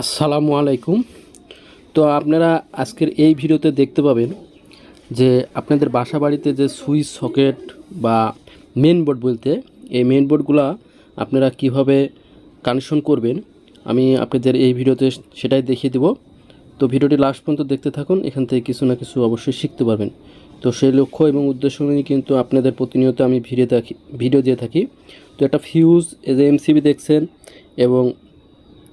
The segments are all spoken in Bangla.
আসসালামু আলাইকুম। তো আপনারা আজকের এই ভিডিওতে দেখতে পাবেন যে আপনাদের বাসা বাড়িতে যে সুইচ সকেট বা মেন বোর্ড বলতে, এই মেন বোর্ডগুলো আপনারা কীভাবে কানেকশন করবেন, আমি আপনাদের এই ভিডিওতে সেটাই দেখিয়ে দেব। তো ভিডিওটি লাস্ট পর্যন্ত দেখতে থাকুন, এখান থেকে কিছু না কিছু অবশ্যই শিখতে পারবেন। তো সেই লক্ষ্য এবং উদ্দেশ্য নিয়ে কিন্তু আপনাদের প্রতিনিয়ত আমি ভিডিও দেখি ভিডিও দিয়ে থাকি। তো একটা ফিউজ এই যে এমসিবি দেখছেন এবং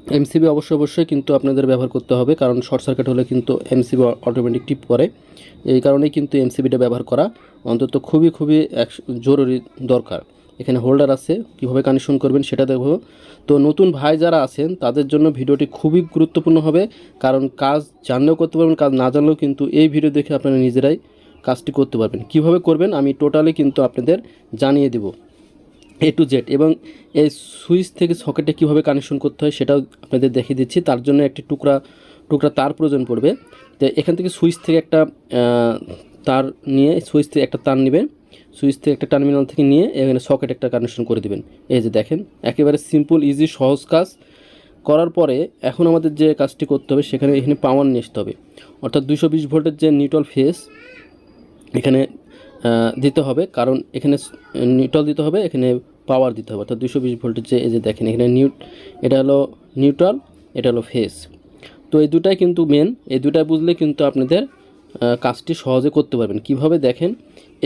এমসিবি অবশ্যই অবশ্যই কিন্তু আপনাদের ব্যবহার করতে হবে, কারণ শর্ট সার্কিট হলে কিন্তু এমসিবি অটোমেটিক টিপ করে এই কারণেই কিন্তু এমসিবিটা ব্যবহার করা অন্তত খুবই খুবই এক জরুরি দরকার। এখানে হোল্ডার আছে, কীভাবে কানেকশন করবেন সেটা দেখব। তো নতুন ভাই যারা আছেন, তাদের জন্য ভিডিওটি খুবই গুরুত্বপূর্ণ হবে, কারণ কাজ জানলেও করতে পারবেন, কাজ না জানলেও কিন্তু এই ভিডিও দেখে আপনারা নিজেরাই কাজটি করতে পারবেন। কীভাবে করবেন, আমি টোটালি কিন্তু আপনাদের জানিয়ে দেবো। এ টু জেড এবং এই সুইচ থেকে সকেটে কীভাবে কানেকশন করতে হয় সেটাও আপনাদের দেখিয়ে দিচ্ছি। তার জন্য একটি টুকরা টুকরা তার প্রয়োজন পড়বে। তো এখান থেকে সুইচ থেকে একটা তার নিয়ে, সুইচ থেকে একটা তার নেবেন। সুইচ থেকে একটা টার্মিনাল থেকে নিয়ে এখানে সকেট একটা কানেকশন করে দিবেন। এই যে দেখেন, একেবারে সিম্পল ইজি সহজ কাজ। করার পরে এখন আমাদের যে কাজটি করতে হবে, সেখানে এখানে পাওয়ার নিয়ে আসতে হবে। অর্থাৎ দুশো ভোল্টের যে নিউট্রাল ফেস এখানে দিতে হবে, কারণ এখানে নিউট্রাল দিতে হবে, এখানে পাওয়ার দিতে হবে। অর্থাৎ দুশো বিশ ভোল্টের যে, এই যে দেখেন, এখানে নিউ এটা হলো নিউট্রাল এটা হলো ফেস তো এই দুটাই কিন্তু মেন এই দুটাই বুঝলে কিন্তু আপনাদের কাজটি সহজে করতে পারবেন। কীভাবে দেখেন,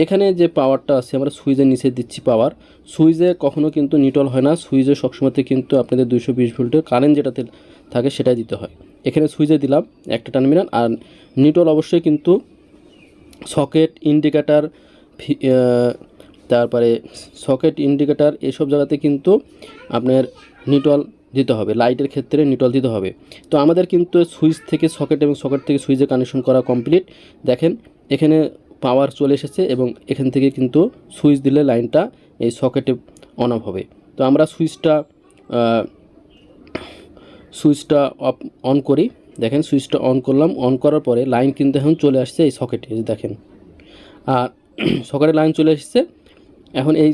এখানে যে পাওয়ারটা আছে, আমরা সুইচের নিচে দিচ্ছি পাওয়ার সুইচে কখনো কিন্তু নিউট্রাল হয় না, সুইচে সবসময়তে কিন্তু আপনাদের দুশো বিশ ভোল্টের কারেন্ট যেটাতে থাকে, সেটাই দিতে হয়। এখানে সুইচে দিলাম, একটা টার্মিনাল আর নিউট্রাল অবশ্যই কিন্তু সকেট ইন্ডিকেটার তারপরে সকেট ইন্ডিকেটার এসব জায়গাতে কিন্তু আপনার নিটল দিতে হবে, লাইটের ক্ষেত্রে নিটল দিতে হবে। তো আমাদের কিন্তু সুইচ থেকে সকেট এবং সকেট থেকে সুইচে কানেকশন করা কমপ্লিট। দেখেন, এখানে পাওয়ার চলে এসেছে এবং এখান থেকে কিন্তু সুইচ দিলে লাইনটা এই সকেটে অন অফ হবে। তো আমরা সুইচটা সুইচটা অফ অন করি। দেখেন, সুইচটা অন করলাম। অন করার পরে লাইন কিন্তু এখন চলে আসছে এই সকেটে দেখেন। আর সকেটে লাইন চলে এসেছে। এখন এই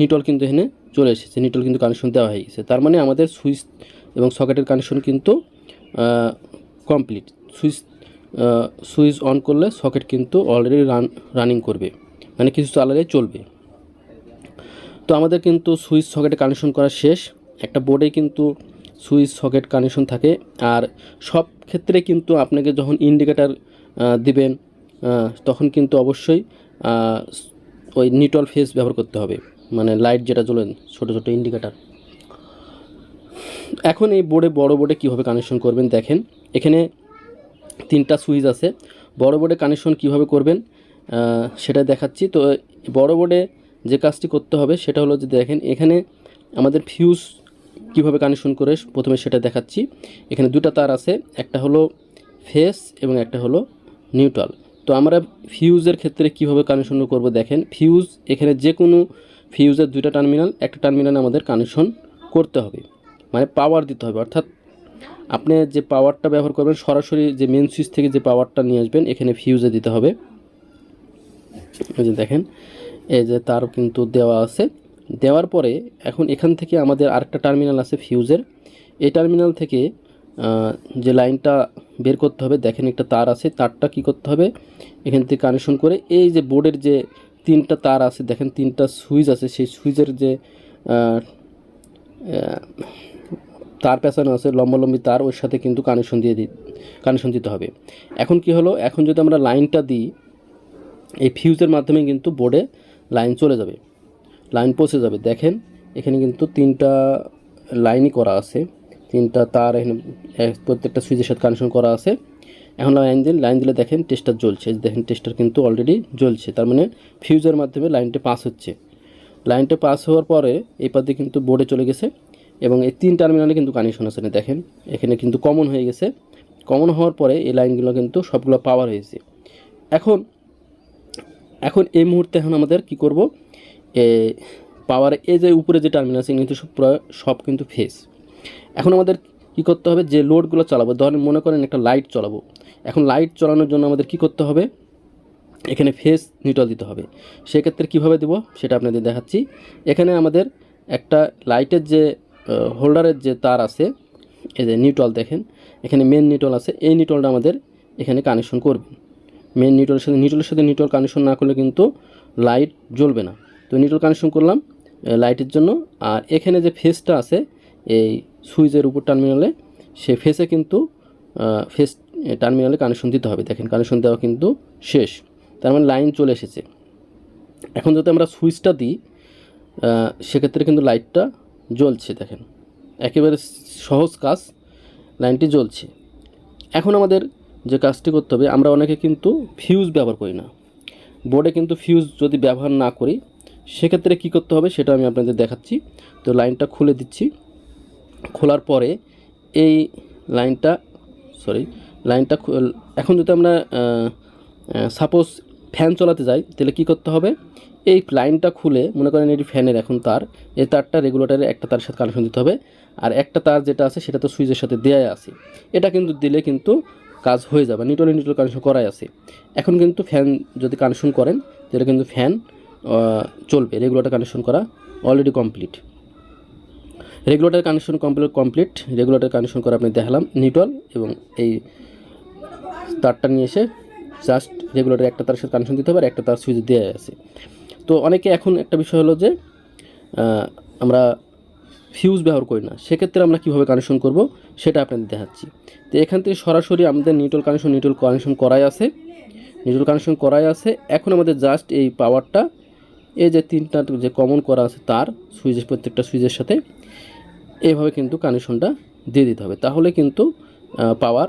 নিটল কিন্তু এখানে চলে এসেছে। নিটল কিন্তু কানেকশন দেওয়া হয়ে গেছে। তার মানে আমাদের সুইচ এবং সকেটের কানেকশন কিন্তু কমপ্লিট সুইচ সুইচ অন করলে সকেট কিন্তু অলরেডি রান রানিং করবে। মানে কিছু চালালে চলবে। তো আমাদের কিন্তু সুইচ সকেটে কানেকশন করা শেষ। একটা বোর্ডে কিন্তু সুইচ সকেট কানেকশন থাকে। আর সব ক্ষেত্রে কিন্তু আপনাকে যখন ইন্ডিকেটার দিবেন তখন কিন্তু অবশ্যই ওই নিউট্রাল ফেস ব্যবহার করতে হবে। মানে লাইট যেটা জ্বলে, ছোটো ছোটো ইন্ডিকেটার এখন এই বোর্ডে বড় বোর্ডে কীভাবে কানেকশন করবেন দেখেন। এখানে তিনটা সুইচ আছে। বড় বোর্ডে কানেকশন কীভাবে করবেন সেটা দেখাচ্ছি। তো বড় বোর্ডে যে কাজটি করতে হবে, সেটা হলো যে দেখেন, এখানে আমাদের ফিউজ কীভাবে কানেকশন করে, প্রথমে সেটা দেখাচ্ছি। এখানে দুটো তার আছে, একটা হলো ফেস এবং একটা হলো নিউট্রাল তো আমরা ফিউজের ক্ষেত্রে কীভাবে কানেকশন করব দেখেন ফিউজ এখানে যে কোনো ফিউজের দুইটা টার্মিনাল একটা টার্মিনাল আমাদের কানেকশন করতে হবে। মানে পাওয়ার দিতে হবে, অর্থাৎ আপনি যে পাওয়ারটা ব্যবহার করবেন, সরাসরি যে মেন সুইচ থেকে যে পাওয়ারটা নিয়ে আসবেন, এখানে ফিউজে দিতে হবে। দেখেন, এই যে তার কিন্তু দেওয়া আছে। দেওয়ার পরে এখন এখান থেকে আমাদের আরেকটা টার্মিনাল আছে ফিউজের এই টার্মিনাল থেকে যে লাইনটা বের করতে হবে। দেখেন একটা তার আছে, তারটা কি করতে হবে? এখান থেকে কানেকশন করে এই যে বোর্ডের যে তিনটা তার আছে, দেখেন তিনটা সুইচ আছে, সেই সুইচের যে তার পেছানো আছে লম্বালম্বি তার, ওর সাথে কিন্তু কানেকশন দিয়ে দিই কানেকশন দিতে হবে। এখন কি হলো? এখন যদি আমরা লাইনটা দিই, এই ফিউজের মাধ্যমে কিন্তু বোর্ডে লাইন চলে যাবে, লাইন পৌঁছে যাবে। দেখেন এখানে কিন্তু তিনটা লাইনই করা আছে। তিনটা তার এখানে প্রত্যেকটা সুইচের সাথে কানেকশন করা আছে। এখন লাইন দিন লাইন দিলে দেখেন টেস্টার জ্বলছে। দেখেন টেস্টার কিন্তু অলরেডি জ্বলছে। তার মানে ফিউজের মাধ্যমে লাইনটা পাস হচ্ছে। লাইনটা পাস হওয়ার পরে এই পাশে কিন্তু বোর্ডে চলে গেছে এবং এই তিন টার্মিনালে কিন্তু কানেকশন আছে। না দেখেন, এখানে কিন্তু কমন হয়ে গেছে। কমন হওয়ার পরে এই লাইনগুলো কিন্তু সবগুলো পাওয়ার হয়েছে। এখন এখন এই মুহূর্তে এখন আমাদের কি করব? এ পাওয়ার এই যে উপরে যে টার্মিনাল আছে কিন্তু সব কিন্তু ফেস এখন আমাদের কি করতে হবে? যে লোডগুলো চালাবো, ধরেন মনে করেন একটা লাইট চালাবো। এখন লাইট চালানোর জন্য আমাদের কি করতে হবে? এখানে ফেস নিউট্রাল দিতে হবে। সেক্ষেত্রে কীভাবে দেব? সেটা আপনাদের দেখাচ্ছি। এখানে আমাদের একটা লাইটের যে হোল্ডারের যে তার আছে, এই যে নিউট্রাল দেখেন, এখানে মেন নিউট্রাল আছে। এই নিউট্রালটা আমাদের এখানে কানেকশন করবেন মেন নিউট্রালের সাথে নিউট্রালের সাথে নিউট্রাল কানেকশন না করলে কিন্তু লাইট জ্বলবে না। তো নিউট্রাল কানেকশন করলাম লাইটের জন্য। আর এখানে যে ফেসটা আছে, এই সুইচের উপর টার্মিনালে, সে ফেসে কিন্তু ফেস টার্মিনালে কানেকশন দিতে হবে। দেখেন কানেকশন দেওয়া কিন্তু শেষ। তার মানে লাইন চলে এসেছে। এখন যদি আমরা সুইচটা দিই সেক্ষেত্রে কিন্তু লাইটটা জ্বলছে, দেখেন। একেবারে সহজ কাজ লাইনটি জ্বলছে। এখন আমাদের যে কাজটি করতে হবে, আমরা অনেকে কিন্তু ফিউজ ব্যবহার করি না। বোর্ডে কিন্তু ফিউজ যদি ব্যবহার না করি, সেক্ষেত্রে কী করতে হবে, সেটা আমি আপনাদের দেখাচ্ছি। তো লাইনটা খুলে দিচ্ছি। খোলার পরে এই লাইনটা সরি লাইনটা এখন যদি আমরা সাপোজ ফ্যান চলাতে যাই, তাহলে কী করতে হবে? এই লাইনটা খুলে, মনে করেন এটি ফ্যানের এখন তার, এই তারটা রেগুলেটারের একটা তার সাথে কানেকশন দিতে হবে, আর একটা তার যেটা আছে সেটা তো সুইচের সাথে দেওয়াই আছে। এটা কিন্তু দিলে কিন্তু কাজ হয়ে যাবে নিউট্রাল নিউট্রাল কানেকশন করাই আছে। এখন কিন্তু ফ্যান যদি কানেকশন করেন, তাহলে কিন্তু ফ্যান চলবে রেগুলেটার কানেকশন করা already complete regulator connection complete complete regulator connection করে আপনি দেখালাম নিউট্রাল এবং এই তারটা নিয়ে এসে জাস্ট রেগুলেটর একটা তার সাথে কানেকশন দিতে হবে আর একটা তার সুইচ দেওয়া আছে। তো অনেকে এখন একটা বিষয় হলো যে আমরা ফিউজ ব্যবহার করি না। সেক্ষেত্রে আমরা কীভাবে কানেকশন করব সেটা আপনাদের দেখাচ্ছি। তো এখান থেকে সরাসরি আমাদের নিউট্রাল কানেকশন নিউট্রাল কানেকশন করাই আছে। নিউট্রাল কানেকশন করাই আছে। এখন আমাদের জাস্ট এই পাওয়ারটা এই যে তিনটা যে কমন করা আছে তার সুইচের প্রত্যেকটা সুইচের সাথে এইভাবে কিন্তু কানেকশনটা দিয়ে দিতে হবে। তাহলে কিন্তু পাওয়ার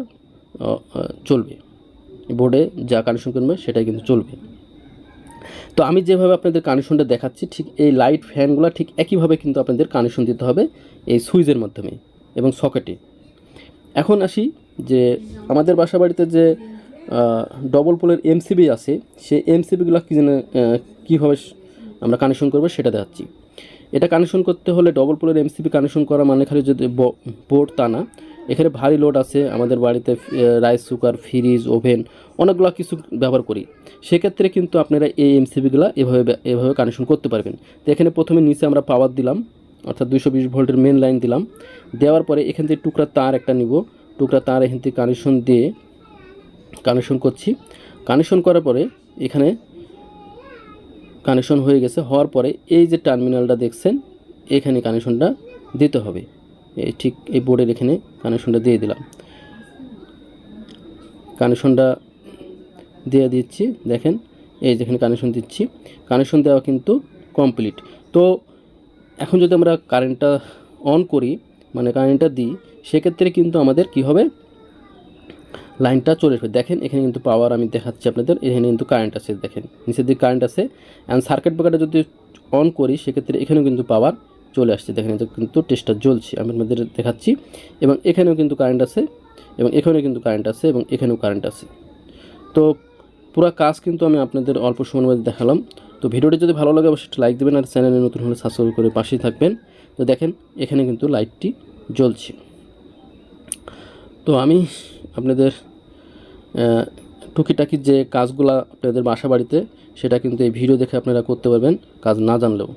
চলবে। বোর্ডে যা কানেকশন করবে সেটাই কিন্তু চলবে। তো আমি যেভাবে আপনাদের কানেকশনটা দেখাচ্ছি, ঠিক এই লাইট ফ্যানগুলো ঠিক একইভাবে কিন্তু আপনাদের কানেকশন দিতে হবে এই সুইচের মাধ্যমে এবং সকেটে এখন আসি যে, আমাদের বাসা বাড়িতে যে ডবল পোলের এমসিবি আছে, সেই এমসিবিগুলো কী যেন কীভাবে আমরা কানেকশন করব সেটা দেখাচ্ছি। এটা কানেকশন করতে হলে ডবল পোলের এমসিবি কানেকশন করা মানে খালি যদি বোর্ড তা না। এখানে ভারী লোড আছে, আমাদের বাড়িতে রাইস কুকার ফ্রিজ ওভেন অনেকগুলো কিছু ব্যবহার করি। সেক্ষেত্রে কিন্তু আপনারা এই এমসিবিগুলো এভাবে এভাবে কানেকশন করতে পারবেন। তো এখানে প্রথমে নিচে আমরা পাওয়ার দিলাম, অর্থাৎ দুশো বিশ ভোল্টের মেন লাইন দিলাম। দেওয়ার পরে এখান থেকে টুকরা তার একটা নিব। টুকরা তার এখান থেকে কানেকশন দিয়ে কানেকশন করছি। কানেকশন করার পরে এখানে কানেকশন হয়ে গেছে, হওয়ার পরে এই যে টার্মিনালটা দেখছেন, এখানে কানেকশনটা দিতে হবে। এই ঠিক এই বোর্ডের এখানে কানেকশনটা দিয়ে দিলাম। কানেকশনটা দিয়ে দিচ্ছি, দেখেন, এই যেখানে কানেকশন দিচ্ছি। কানেকশন দেওয়া কিন্তু কমপ্লিট তো এখন যদি আমরা কারেন্টটা অন করি মানে কারেন্টটা দিই, সেক্ষেত্রে কিন্তু আমাদের কি হবে? লাইনটা চলে আসবে দেখেন, এখানে কিন্তু পাওয়ার আমি দেখাচ্ছি আপনাদের, এখানে কিন্তু কারেন্ট আছে, দেখেন। নিচের দিকে কারেন্ট আছে অ্যান্ড সার্কিট ব্রেকারটা যদি অন করি, সেক্ষেত্রে এখানেও কিন্তু পাওয়ার চলে আসছে। দেখেন কিন্তু টেস্টটা জ্বলছে, আমি আপনাদের দেখাচ্ছি। এবং এখানেও কিন্তু কারেন্ট আছে, এবং এখানেও কিন্তু কারেন্ট আছে, এবং এখানেও কারেন্ট আছে। তো পুরো কাজ কিন্তু আমি আপনাদের অল্প সময়ের মধ্যে দেখালাম। তো ভিডিওটি যদি ভালো লাগে, অবশ্যই লাইক দেবেন, আর চ্যানেলে নতুন হলে সাবস্ক্রাইব করে পাশেই থাকবেন। তো দেখেন, এখানে কিন্তু লাইটটি জ্বলছে। তো আমি আপনাদের টুকিটাকি যে কাজগুলো আপনাদের বাসা বাড়িতে, সেটা কিন্তু এই ভিডিও দেখে আপনারা করতে পারবেন। কাজ না জানলেও।